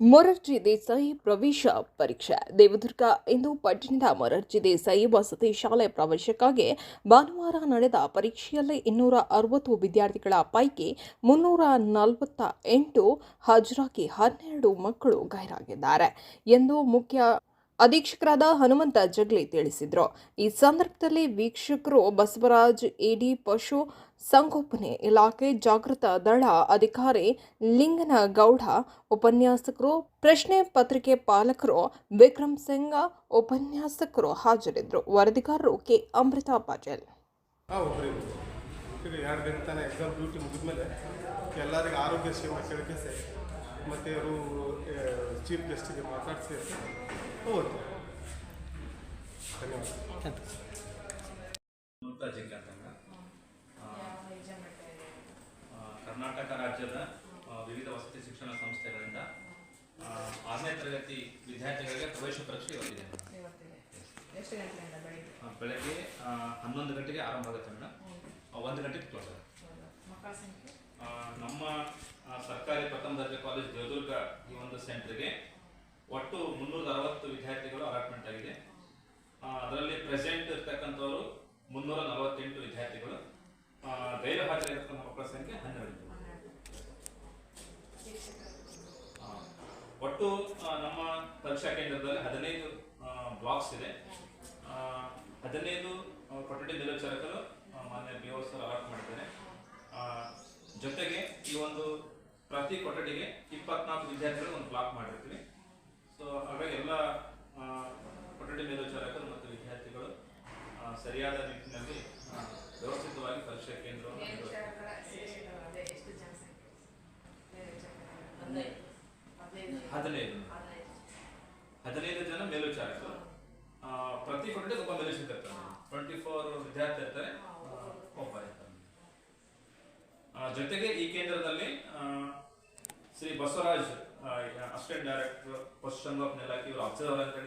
ಮೊರಾರ್ಜಿ ದೇಸಾಯಿ ಪ್ರವೇಶ ಪರೀಕ್ಷೆ. ದೇವದುರ್ಗ ಇಂದು ಪಟ್ಟಣದ ಮೊರಾರ್ಜಿ ದೇಸಾಯಿ ವಸತಿ ಶಾಲೆ ಪ್ರವೇಶಕ್ಕಾಗಿ ಭಾನುವಾರ ನಡೆದ ಪರೀಕ್ಷೆಯಲ್ಲಿ ಇನ್ನೂರ ಅರವತ್ತು ವಿದ್ಯಾರ್ಥಿಗಳ ಪೈಕಿ ಮುನ್ನೂರ ನಲವತ್ತ ಎಂಟು ಹಾಜರಾಗಿ ಹನ್ನೆರಡು ಮಕ್ಕಳು ಗೈರಾಗಿದ್ದಾರೆ. ಎಂದು ಮುಖ್ಯ ಅಧೀಕ್ಷಕರಾದ ಹನುಮಂತ ಜಗ್ಲಿ ತಿಳಿಸಿದರು. ಈ ಸಂದರ್ಭದಲ್ಲಿ ವೀಕ್ಷಕರು ಬಸವರಾಜ್, ಎಡಿ ಪಶು ಸಂಗೋಪನೆ ಇಲಾಖೆ ಜಾಗೃತ ದಳ ಅಧಿಕಾರಿ ಲಿಂಗನ ಗೌಡ ಉಪನ್ಯಾಸಕರು, ಪ್ರಶ್ನೆ ಪತ್ರಿಕೆ ಪಾಲಕರು ವಿಕ್ರಮ್ ಸಿಂಗ್, ಉಪನ್ಯಾಸಕರು ಹಾಜರಿದ್ದರು. ವರದಿಗಾರರು ಕೆ. ಅಮೃತಾ ಪಾಟೀಲ್. ಎಲ್ಲರಿಗೆ ಆರೋಗ್ಯ ಮತ್ತು ಅವರು ಚೀಫ್ ಗೆಸ್ಟಿಗೆ ಮಾತಾಡಿಸಿ ಹೋಗುತ್ತೆ. ಧನ್ಯವಾದ. ಕರ್ನಾಟಕ ರಾಜ್ಯದ ವಿವಿಧ ವಸತಿ ಶಿಕ್ಷಣ ಸಂಸ್ಥೆಗಳಿಂದ ಆರನೇ ತರಗತಿ ವಿದ್ಯಾರ್ಥಿಗಳಿಗೆ ಪ್ರವೇಶ ಪರೀಕ್ಷೆ ಇವತ್ತಿದೆ. ಬೆಳಿಗ್ಗೆ? ಹನ್ನೊಂದು ಗಂಟೆಗೆ ಆರಂಭ ಆಗುತ್ತೆ ಮೇಡಮ್ ಒಂದು ಗಂಟೆಗೆ ಕ್ಲೋಸ್ ಆಗುತ್ತೆ. ನಮ್ಮ ಸರ್ಕಾರಿ ಪ್ರಥಮ ದರ್ಜೆ ಕಾಲೇಜ್ ದೇವದುರ್ಗ ಈ ಒಂದು ಸೆಂಟರ್ಗೆ ಒಟ್ಟು ಮುನ್ನೂರ ಅರವತ್ತು ವಿದ್ಯಾರ್ಥಿಗಳು ಅಲಾಟ್ಮೆಂಟ್ ಆಗಿದೆ. ಅದರಲ್ಲಿ ಪ್ರೆಸೆಂಟ್ ಇರ್ತಕ್ಕಂಥವರು ಮುನ್ನೂರ ನಲವತ್ತೆಂಟು ವಿದ್ಯಾರ್ಥಿಗಳು. ಗೈರು ಹಾಜರಿರ್ತಕ್ಕಂಥ ಮಕ್ಕಳ ಸಂಖ್ಯೆ ಹನ್ನೆರಡು. ಒಟ್ಟು ನಮ್ಮ ಪರೀಕ್ಷಾ ಕೇಂದ್ರದಲ್ಲಿ ಹದಿನೈದು ಬ್ಲಾಕ್ಸ್ ಇದೆ. ಹದಿನೈದು ಕೊಠಡಿ ಮೇಲ್ವಿಚಾರಕರು ಮಾನ್ಯ ಬಿ ಸರ್ ಅಲಾಟ್ ಮಾಡಿದ್ದಾರೆ. ಜೊತೆಗೆ ಈ ಒಂದು ಪ್ರತಿ ಕೊಠಡಿಗೆ ಇಪ್ಪತ್ನಾಲ್ಕು ವಿದ್ಯಾರ್ಥಿಗಳು ಒಂದು ಬ್ಲಾಕ್ ಮಾಡಿರ್ತೀವಿ. ಸೊ ಹಾಗಾಗಿ ಎಲ್ಲ ಕೊಠಡಿ ಮೇಲ್ವಿಚಾರಕರು ಮತ್ತು ವಿದ್ಯಾರ್ಥಿಗಳು ಸರಿಯಾದ ನಿಟ್ಟಿನಲ್ಲಿ ವ್ಯವಸ್ಥಿತವಾಗಿ ಪರೀಕ್ಷಾ ಕೇಂದ್ರವನ್ನು ಹದಿನೈದು. ಹದಿನೈದು ಜನ. ಮೇಲ್ವಿಚಾರಕರು. ಪ್ರತಿ ಕೊಠಡಿ ಒಬ್ಬ ಮೇಲ್ವಿಚಾರಕ ಟ್ವೆಂಟಿ ಫೋರ್ ವಿದ್ಯಾರ್ಥಿ ಇರ್ತಾರೆ ಆ, ಒಬ್ಬ ಇರ್ತಾರೆ ಆ, ಜೊತೆಗೆ ಈ ಕೇಂದ್ರದಲ್ಲಿ ಶ್ರೀ ಬಸವರಾಜ್ ಅಸಿಸ್ಟೆಂಟ್ ಡೈರೆಕ್ಟರ್ ಪಶುಸಂಗೋಪನೆ ಇಲಾಖೆ ಇವರು ಅಬ್ಸರ್ವರ್ ಅಂತ